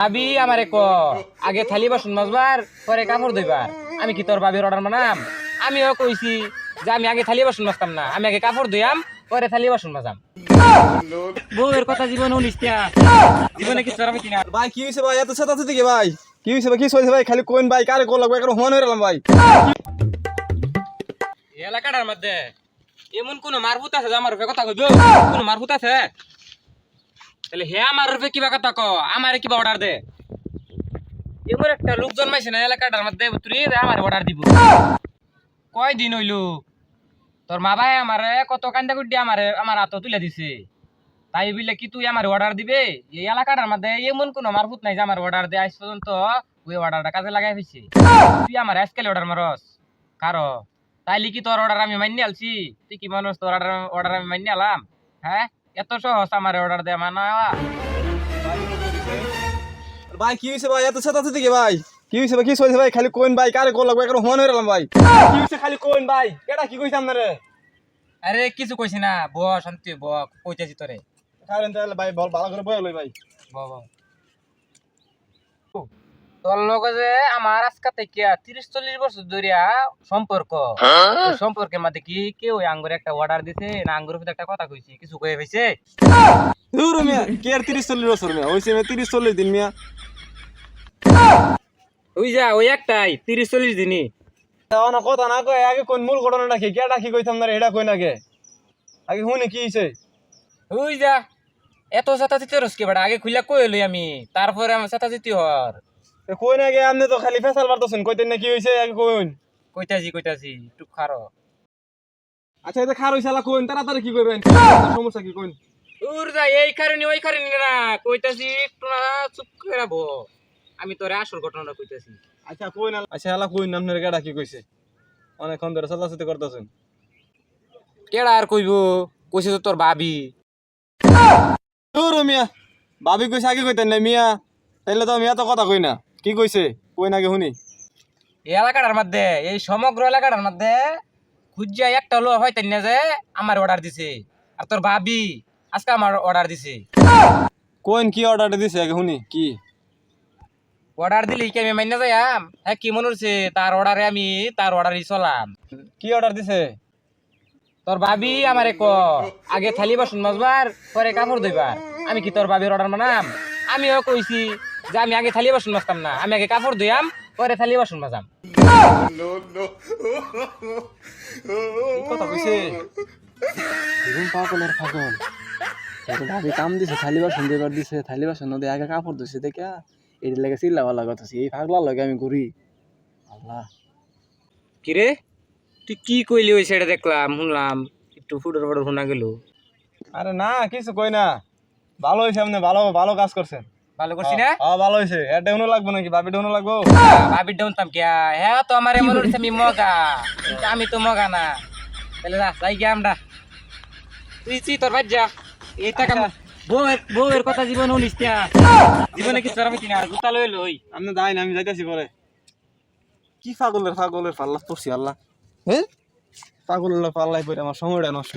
ভাবি আমারে ক আগে থালি বাসন মাজবার পরে কাপড় ধুইবার। আমি কি তোর ভাবির অর্ডার বানাম আমিও কইছি যে আমি আগে থালি বাসন মাজতাম না আমি আগে কাপড় ধুইয়াম পরে থালি বাসন মাজাম বউয়ের কথা জীবন উনিস জীবনে কিছু আমি কিনা ভাই কি হয়েছে ভাই? এত সাথে থেকে ভাই? কি হয়েছে ভাই? কি চলছে ভাই? খালি কোন ভাই? কারে কল লাগবে? এখন হন হয়ে গেলাম ভাই। এলাকাটার মধ্যে এমন কোন মারফুত আছে যে আমার কথা কইব? কোন মারফুত আছে? তাহলে হে আমার রূপে কিবা কথা ক, আমারে কিবা অর্ডার দে। এমন একটা লোক জন্মাইছে না এলাকাটার মধ্যে, তুই আমার অর্ডার দিব। কয় দিন হইল? তোর মা ভাই আমারে কত কান্দা কুটি আমারে, আমার হাত তুলে দিছে। তাই বলে কি তুই আমার অর্ডার দিবে? এই এলাকাটার মধ্যে এমন কোন মারফুত নাই যে আমার অর্ডার দে আজ পর্যন্ত ওই অর্ডারটা কাজে লাগাই ফেছি তুই আমার আজকাল অর্ডার মারস। কারও? তাইলে কি তোর অর্ডার আমি মান্য আলছি? তুই কি মানুষ, তোর অর্ডার অর্ডার আমি মান্য আলাম? হ্যাঁ? এত সহজ আমার অর্ডার দেয়া মানা ভাই কি হয়েছে ভাই? এত সাথে থেকে ভাই। কি হয়েছে ভাই? কি চলছে ভাই? খালি কোন ভাই কারে কল লাগবে? হন হয়ে গেলাম ভাই। কি হয়েছে খালি কোন ভাই? কেডা কি কইছে আপনারে? আরে কিছু কইছি না। ব শান্তি ব কইতেছি তোরে। খাইলেন তাহলে ভাই বল ভালো করে লই ভাই। ব ব তোর লগে যে আমার আজকা থেকে তিরিশ চল্লিশ বছর ধরিয়া সম্পর্ক। ওই সম্পর্কের মধ্যে কি কেউ আঙ্গুরে একটা অর্ডার দিছে? না আঙ্গুরের ভিতরে একটা কথা কইছি। কিছু কয়ে হয়েছে মিয়া কি আর তিরিশ চল্লিশ বছর মিয়া? হয়েছে মিয়া তিরিশ চল্লিশ দিন মিয়া। ওই যা ওই একটাই তিরিশ চল্লিশ দিনই। না কথা না কয় আগে কোন মূল ঘটনাটা কি? কেডা কি কইতাম না এটা কই নাগে আগে শুনে কি হয়েছে ওই যা এত সাথা দিতে রসকে বেড়া আগে খুলে কই লই আমি তারপরে আমার সাথা দিতে কই নাগে আপনি তো খালি ফেসাল মারতেছেন। কইতেন না কি হয়েছে আগে কোন কইতাছি কইতাছি একটু খারো। আচ্ছা এটা খার হইছে আলা কোন তাড়াতাড়ি কি করবেন সমস্যা কি কোন দূর যা এই কারণে ওই কারণে না কইতাছি একটু না চুপ করে রাখব। আমি তোরে আসল ঘটনাটা কইতাছি। আচ্ছা কোন আচ্ছা আলা কোন আপনার কেডা কি কইছে? অনেকক্ষণ ধরে সাথে করতেছেন। কেডা আর কইব? কইছে তো তোর ভাবি দূর মিয়া ভাবি কইছে আগে কইতেন না মিয়া। তাইলে তো মিয়া তো কথা কই না। কি কইছে? কই নাগে শুনি। এই এলাকাটার মধ্যে এই সমগ্র এলাকাটার মধ্যে খুঁজিয়া একটা লো হয়তেন না যে আমার অর্ডার দিছে। আর তোর ভাবি আজকে আমার অর্ডার দিছে। কোন কি অর্ডার দিছে আগে শুনি কি? অর্ডার দিলি কি আমি মান্য যাইম হ্যাঁ কি মনে হচ্ছে? তার অর্ডারে আমি তার অর্ডারই চলাম। কি অর্ডার দিছে? তোর ভাবি আমারে ক আগে থালি বাসন মাজবার পরে কাপড় ধুইবার। আমি কি তোর ভাবির অর্ডার বানাম আমিও কইছি যে আমি আগে থালি বাসন মাজতাম না আমি আগে কাপড় ধুইয়াম পরে থালি বাসন মাজাম। কথা কইছে? এরকম পাগলের পাগল। এত ভাবি কাম দিছে থালি বাসন দেবার দিছে থালি বাসন নদী আগে কাপড় ধুছে দেখা এটি লাগে চিল্লা ভালো কথা এই পাগলা লগে আমি ঘুরি। আল্লাহ। কি রে তুই কি কইলি ওই সেটা দেখলাম শুনলাম একটু ফুটোর ফুটোর শোনা গেল। আরে না কিছু কই না। ভালো হয়েছে আপনি ভালো ভালো কাজ করছেন। ভালো করছি না? হ্যাঁ ভালো হয়েছে এটা ডেউনো লাগবো নাকি? ভাবি ডেউনো লাগবো? ভাবির ডাউনতাম কিয়া? হ্যাঁ তো আমার মনে হচ্ছে আমি মগা। কিন্তু আমি তো মগা না। তাহলে যা যাই গিয়া আমরা। তুই তুই তোর ভাই যা। এই টাকা বউয়ের বউয়ের কথা জীবন উনিস জীবনে কিছু আমি কিনা জুতা লই। লই আপনি যাই না আমি যাইতেছি পরে। কি পাগলের পাগলের পাল্লা পড়ছি আল্লাহ হ্যাঁ? পাগলের পাল্লাই পরে আমার সময়টা নষ্ট।